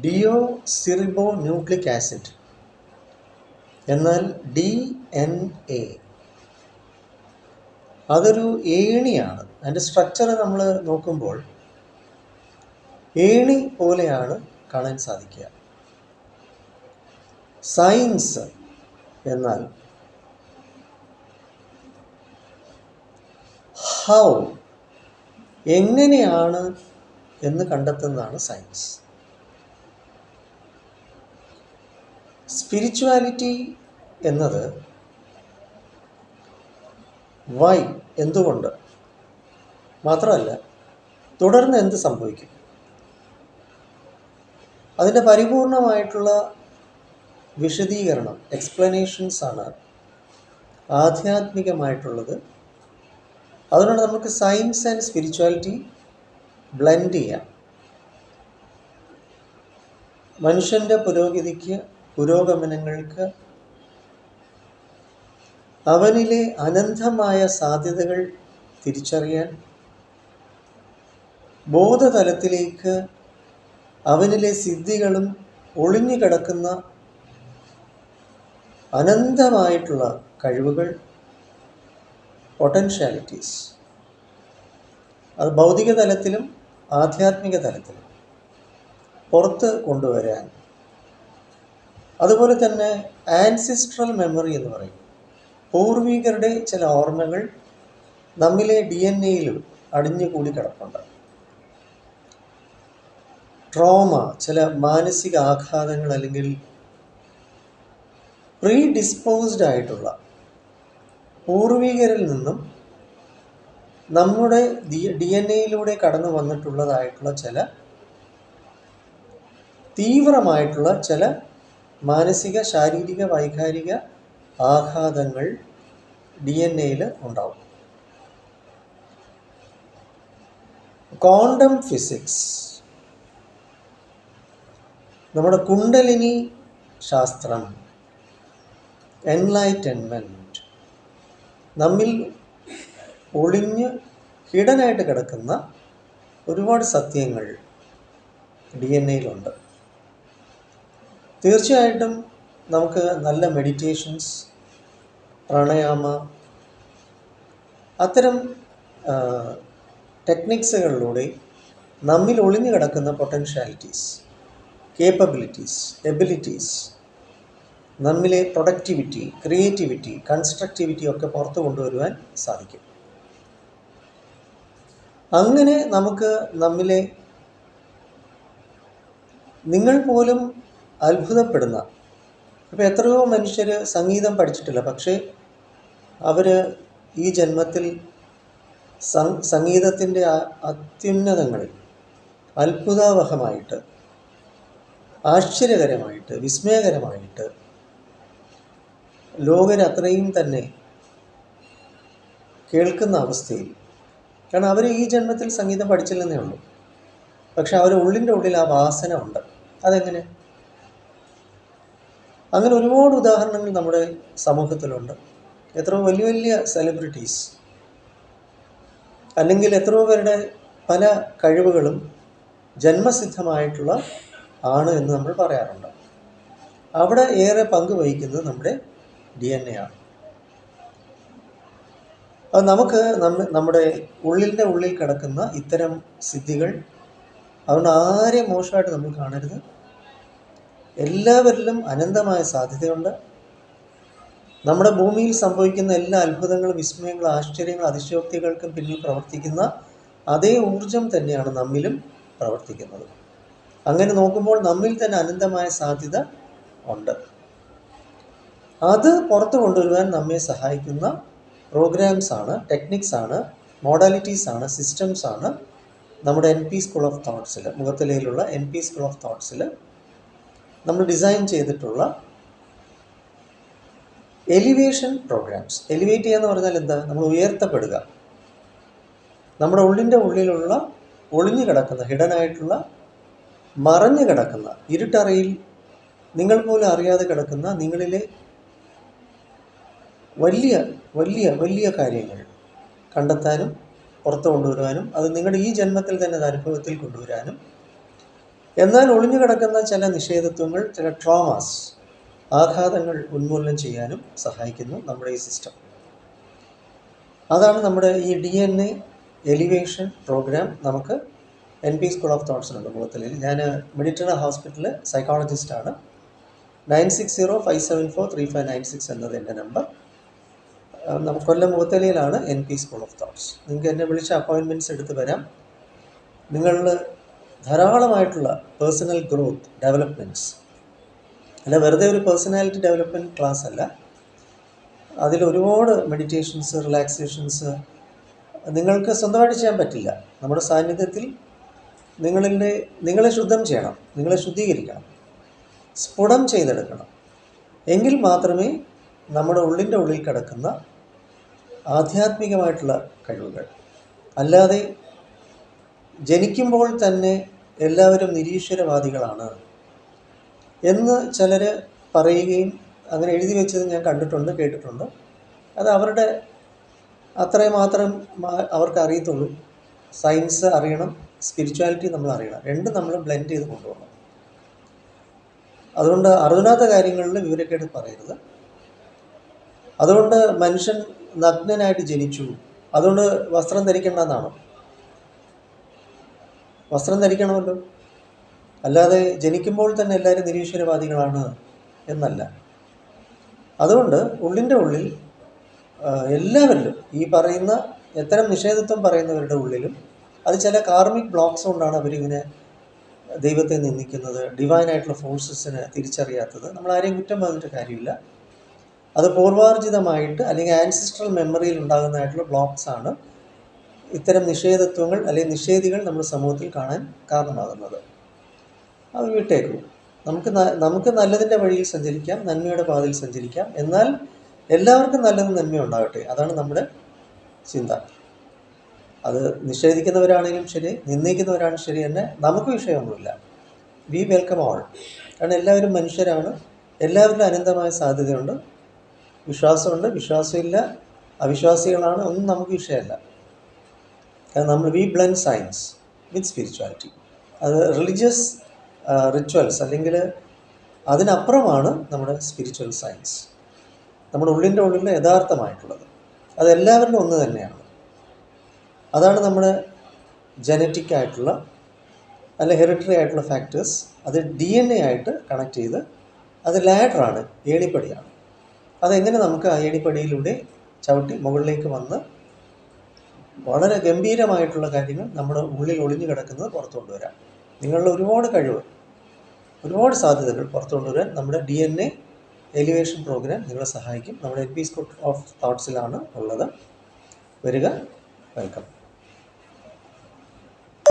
Deo സിറിബോ nucleic acid എന്നാൽ D N A അതൊരു ഏണിയാണ്. അതിന്റെ സ്ട്രക്ചർ നമ്മൾ നോക്കുമ്പോൾ ഏണി പോലെയാണ് കാണാൻ സാധിക്കുക. സയൻസ് എന്നാൽ ഹൗ എങ്ങനെയാണ് എന്ന് കണ്ടെത്തുന്നതാണ് സയൻസ് സ്പിരിച്വാലിറ്റി എന്നത് വൈ എന്തുകൊണ്ട് മാത്രമല്ല തുടർന്ന് എന്ത് സംഭവിക്കും? അതിന്റെ പരിപൂർണമായിട്ടുള്ള വിശദീകരണം എക്സ്പ്ലനേഷൻസ് ആണ് ആധ്യാത്മികമായിട്ടുള്ളത്. അതുകൊണ്ട് നമുക്ക് സയൻസ് ആൻഡ് സ്പിരിച്വാലിറ്റി ബ്ലെൻഡ് ചെയ്യാം. മനുഷ്യന്റെ പുരോഗതിക്ക് പുരോഗമനങ്ങൾക്ക് അവനിലെ അനന്തമായ സാധ്യതകൾ തിരിച്ചറിയാൻ ബോധതലത്തിലേക്ക് അവനിലെ സിദ്ധികളും ഒളിഞ്ഞു കിടക്കുന്ന അനന്തമായിട്ടുള്ള കഴിവുകൾ പൊട്ടൻഷ്യാലിറ്റീസ് അത് ഭൗതിക തലത്തിലും ആധ്യാത്മിക തലത്തിലും പുറത്ത് കൊണ്ടുവരാൻ അതുപോലെ തന്നെ ആൻസിസ്ട്രൽ മെമ്മറി എന്ന് പറയും. പൂർവികരുടെ ചില ഓർമ്മകൾ നമ്മിലെ ഡി എൻ എയിലും അടിഞ്ഞുകൂടി കിടപ്പുണ്ട്. ട്രോമ ചില മാനസിക ആഘാതങ്ങൾ അല്ലെങ്കിൽ പ്രീ ഡിസ്പോസ്ഡ് ആയിട്ടുള്ള പൂർവികരിൽ നിന്നും നമ്മുടെ ഡി എൻ എയിലൂടെ കടന്നു വന്നിട്ടുള്ളതായിട്ടുള്ള ചില തീവ്രമായിട്ടുള്ള ചില മാനസിക ശാരീരിക വൈകാരിക ആഘാതങ്ങൾ ഡി എൻ എയിൽ ഉണ്ടാവും. Quantum physics. നമ്മുടെ കുണ്ടലിനി ശാസ്ത്രം എൻലൈറ്റൻമെന്റ് നമ്മിൽ ഒളിഞ്ഞ് ഹിഡനായിട്ട് കിടക്കുന്ന ഒരുപാട് സത്യങ്ങൾ ഡി എൻ എയിലുണ്ട് തീർച്ചയായിട്ടും നമുക്ക് നല്ല മെഡിറ്റേഷൻസ് പ്രാണായാമ അത്തരം ടെക്നിക്സുകളിലൂടെ നമ്മിൽ ഒളിഞ്ഞു കിടക്കുന്ന പൊട്ടൻഷ്യാലിറ്റീസ് കേപ്പബിലിറ്റീസ് എബിലിറ്റീസ് നമ്മിലെ പ്രൊഡക്ടിവിറ്റി ക്രിയേറ്റിവിറ്റി കൺസ്ട്രക്റ്റിവിറ്റി ഒക്കെ പുറത്തു കൊണ്ടുവരുവാൻ സാധിക്കും. അങ്ങനെ നമുക്ക് നമ്മിലെ നിങ്ങൾ പോലും അത്ഭുതപ്പെടുന്ന. ഇപ്പോൾ എത്രയോ മനുഷ്യർ സംഗീതം പഠിച്ചിട്ടില്ല. പക്ഷേ അവർ ഈ ജന്മത്തിൽ സംഗീതത്തിന്റെ അത്യുന്നതങ്ങളിൽ അത്ഭുതാവഹമായിട്ട് ആശ്ചര്യകരമായിട്ട് വിസ്മയകരമായിട്ട് ലോകരത്രയും തന്നെ കേൾക്കുന്ന അവസ്ഥയിൽ. കാരണം അവർ ഈ ജന്മത്തിൽ സംഗീതം പഠിച്ചില്ലെന്നേ ഉള്ളൂ. പക്ഷെ അവരുടെ ഉള്ളിന്റെ ഉള്ളിൽ ആ വാസന ഉണ്ട്. അതെങ്ങനെ? അങ്ങനെ ഒരുപാട് ഉദാഹരണങ്ങൾ നമ്മുടെ സമൂഹത്തിലുണ്ട്. എത്ര വലിയ വലിയ സെലിബ്രിറ്റീസ് അല്ലെങ്കിൽ എത്രയോ പേരുടെ പല കഴിവുകളും ജന്മസിദ്ധമായിട്ടുള്ള ആണ് എന്ന് നമ്മൾ പറയാറുണ്ട്. അവിടെ ഏറെ പങ്ക് വഹിക്കുന്നത് നമ്മുടെ ഡി എൻ എ ആണ്. അത് നമുക്ക് നമ്മ നമ്മുടെ ഉള്ളിന്റെ ഉള്ളിൽ കിടക്കുന്ന ഇത്തരം സിദ്ധികൾ അതുകൊണ്ട് ആരെയും മോശമായിട്ട് നമ്മൾ കാണരുത്. എല്ലാവരിലും അനന്തമായ സാധ്യതയുണ്ട്. നമ്മുടെ ഭൂമിയിൽ സംഭവിക്കുന്ന എല്ലാ അത്ഭുതങ്ങളും വിസ്മയങ്ങളും ആശ്ചര്യങ്ങളും അതിശയോക്തികൾക്കും പിന്നിൽ പ്രവർത്തിക്കുന്ന അതേ ഊർജം തന്നെയാണ് നമ്മിലും പ്രവർത്തിക്കുന്നത്. അങ്ങനെ നോക്കുമ്പോൾ നമ്മിൽ തന്നെ അനന്തമായ സാധ്യത ഉണ്ട്. അത് പുറത്തു കൊണ്ടുവരുവാൻ നമ്മെ സഹായിക്കുന്ന പ്രോഗ്രാംസ് ആണ് ടെക്നിക്സ് ആണ് മോഡാലിറ്റീസ് ആണ് സിസ്റ്റംസ് ആണ് നമ്മുടെ എൻ പി സ്കൂൾ ഓഫ് തോട്ട്സിൽ മുഖത്തലയിലുള്ള എൻ പി സ്കൂൾ ഓഫ് തോട്ട്സിൽ നമ്മൾ ഡിസൈൻ ചെയ്തിട്ടുള്ള എലിവേഷൻ പ്രോഗ്രാംസ് എലിവേറ്റ് ചെയ്യുക എന്ന് പറഞ്ഞാൽ എന്താ? നമ്മൾ ഉയർത്തപ്പെടുക. നമ്മുടെ ഉള്ളിന്റെ ഉള്ളിലുള്ള ഒളിഞ്ഞു കിടക്കുന്ന ഹിഡനായിട്ടുള്ള മറഞ്ഞു കിടക്കുന്ന ഇരുട്ടറയിൽ നിങ്ങൾ പോലും അറിയാതെ കിടക്കുന്ന നിങ്ങളിലെ വലിയ വലിയ വലിയ കാര്യങ്ങൾ കണ്ടെത്താനും പുറത്തു കൊണ്ടുവരുവാനും അത് നിങ്ങളുടെ ഈ ജന്മത്തിൽ തന്നെ അത് അനുഭവത്തിൽ കൊണ്ടുവരാനും എന്നാൽ ഒളിഞ്ഞു കിടക്കുന്ന ചില നിഷേധത്വങ്ങൾ ചില ട്രോമാസ് ആഘാതങ്ങൾ ഉന്മൂലനം ചെയ്യാനും സഹായിക്കുന്നു നമ്മുടെ ഈ സിസ്റ്റം അതാണ് നമ്മുടെ ഈ D N A elevation program നമുക്ക് എൻ പി സ്കൂൾ ഓഫ് തോട്ട്സിലുണ്ട് മുഖത്തലയിൽ ഞാൻ മെഡിറ്ററ ഹോസ്പിറ്റലിൽ സൈക്കോളജിസ്റ്റാണ് nine six zero five seven four three five nine six എന്നത് എന്റെ നമ്പർ നമുക്ക് Kollam മുഖത്തലയിലാണ് N P school of thoughts നിങ്ങൾക്ക് എന്നെ വിളിച്ച് അപ്പോയിൻമെന്റ്സ് എടുത്ത് വരാം. നിങ്ങളിൽ ധാരാളമായിട്ടുള്ള പേഴ്സണൽ ഗ്രോത്ത് ഡെവലപ്മെന്റ്സ് അല്ല വെറുതെ ഒരു പേഴ്സണാലിറ്റി ഡെവലപ്മെന്റ് ക്ലാസ് അല്ല. അതിൽ ഒരുപാട് മെഡിറ്റേഷൻസ് റിലാക്സേഷൻസ് നിങ്ങൾക്ക് സ്വന്തമായിട്ട് ചെയ്യാൻ പറ്റില്ല. നമ്മുടെ സാന്നിധ്യത്തിൽ നിങ്ങളിന്റെ നിങ്ങളെ ശുദ്ധം ചെയ്യണം നിങ്ങളെ ശുദ്ധീകരിക്കണം സ്ഫുടം ചെയ്തെടുക്കണം. എങ്കിൽ മാത്രമേ നമ്മുടെ ഉള്ളിന്റെ ഉള്ളിൽ കിടക്കുന്ന ആധ്യാത്മികമായിട്ടുള്ള കഴിവുകൾ. അല്ലാതെ ജനിക്കുമ്പോൾ തന്നെ എല്ലാവരും നിരീശ്വരവാദികളാണ് എന്ന് ചിലർ പറയുകയും അങ്ങനെ എഴുതി വെച്ചത് ഞാൻ കണ്ടിട്ടുണ്ട് കേട്ടിട്ടുണ്ട്. അത് അവരുടെ അത്രയും മാത്രം അവർക്ക് അറിയത്തുള്ളൂ. സയൻസ് അറിയണം സ്പിരിച്വാലിറ്റി നമ്മൾ അറിയണം. രണ്ടും നമ്മൾ ബ്ലെൻഡ് ചെയ്ത് കൊണ്ടുപോകണം. അതുകൊണ്ട് അറിവില്ലാത്ത കാര്യങ്ങളിൽ വിവരക്കേട് പറയരുത്. അതുകൊണ്ട് മനുഷ്യൻ നഗ്നനായിട്ട് ജനിച്ചു. അതുകൊണ്ട് വസ്ത്രം ധരിക്കേണ്ടെന്നാണോ. വസ്ത്രം ധരിക്കണമല്ലോ. അല്ലാതെ ജനിക്കുമ്പോൾ തന്നെ എല്ലാവരും നിരീശ്വരവാദികളാണ് എന്നല്ല. അതുകൊണ്ട് ഉള്ളിന്റെ ഉള്ളിൽ എല്ലാവരിലും ഈ പറയുന്ന എത്തരം നിഷേധത്വം പറയുന്നവരുടെ ഉള്ളിലും അത് ചില കാർമിക് ബ്ലോക്സ് കൊണ്ടാണ് അവരിങ്ങനെ ദൈവത്തെ നിന്ദിക്കുന്നത് ഡിവൈനായിട്ടുള്ള ഫോഴ്സസിനെ തിരിച്ചറിയാത്തത്. നമ്മൾ ആരെയും കുറ്റം പറഞ്ഞിട്ട് കാര്യമില്ല. അത് പൂർവാർജിതമായിട്ട് അല്ലെങ്കിൽ ആൻസിസ്ട്രൽ മെമ്മറിയിൽ ഉണ്ടാകുന്നതായിട്ടുള്ള ബ്ലോക്സ് ആണ് ഇത്തരം നിഷേധത്വങ്ങൾ അല്ലെങ്കിൽ നിഷേധികൾ നമ്മുടെ സമൂഹത്തിൽ കാണാൻ കാരണമാകുന്നത്. അത് വിട്ടേക്കും. നമുക്ക് നമുക്ക് നല്ലതിന്റെ വഴിയിൽ സഞ്ചരിക്കാം നന്മയുടെ പാതയിൽ സഞ്ചരിക്കാം. എന്നാൽ എല്ലാവർക്കും നല്ലത് നന്മ ഉണ്ടാകട്ടെ. അതാണ് നമ്മുടെ ചിന്ത. അത് നിഷേധിക്കുന്നവരാണെങ്കിലും ശരി നിന്ദിക്കുന്നവരാണെങ്കിലും ശരി തന്നെ നമുക്ക് വിഷയമൊന്നുമില്ല. We welcome all. കാരണം എല്ലാവരും മനുഷ്യരാണ്. എല്ലാവരിലും അനന്തമായ സാധ്യതയുണ്ട്. വിശ്വാസമുണ്ട്. വിശ്വാസമില്ല. അവിശ്വാസികളാണ്. ഒന്നും നമുക്ക് വിഷയമല്ല. നമ്മൾ we blend science with spirituality അത് റിലീജിയസ് റിച്വൽസ് അല്ലെങ്കിൽ അതിനപ്പുറമാണ് നമ്മുടെ സ്പിരിച്വൽ സയൻസ് നമ്മുടെ ഉള്ളിന്റെ ഉള്ളിൽ യഥാർത്ഥമായിട്ടുള്ളത്. അതെല്ലാവരിലും ഒന്ന് തന്നെയാണ്. അതാണ് നമ്മുടെ ജനറ്റിക് ആയിട്ടുള്ള അല്ല ഹെറിറ്ററി ആയിട്ടുള്ള ഫാക്ടേഴ്സ് അത് ഡി എൻ എ ആയിട്ട് കണക്ട് ചെയ്ത് അത് ലാഡറാണ് ഏണിപ്പടിയാണ്. അതെങ്ങനെ നമുക്ക് ആ ഏണിപ്പടിയിലൂടെ ചവിട്ടി മുകളിലേക്ക് വന്ന് വളരെ ഗംഭീരമായിട്ടുള്ള കാര്യങ്ങൾ നമ്മുടെ ഉള്ളിൽ ഒളിഞ്ഞു കിടക്കുന്നത് പുറത്തു കൊണ്ടുവരാം. നിങ്ങളുടെ ഒരുപാട് കഴിവ് ഒരുപാട് സാധ്യതകൾ പുറത്തു കൊണ്ടുവരാൻ നമ്മുടെ D N A elevation program നിങ്ങളെ സഹായിക്കും. നമ്മുടെ എൻ പി സ്കൂൾ ഓഫ് തോട്ട്സിലാണ് ഉള്ളത്. വരിക വെൽക്കം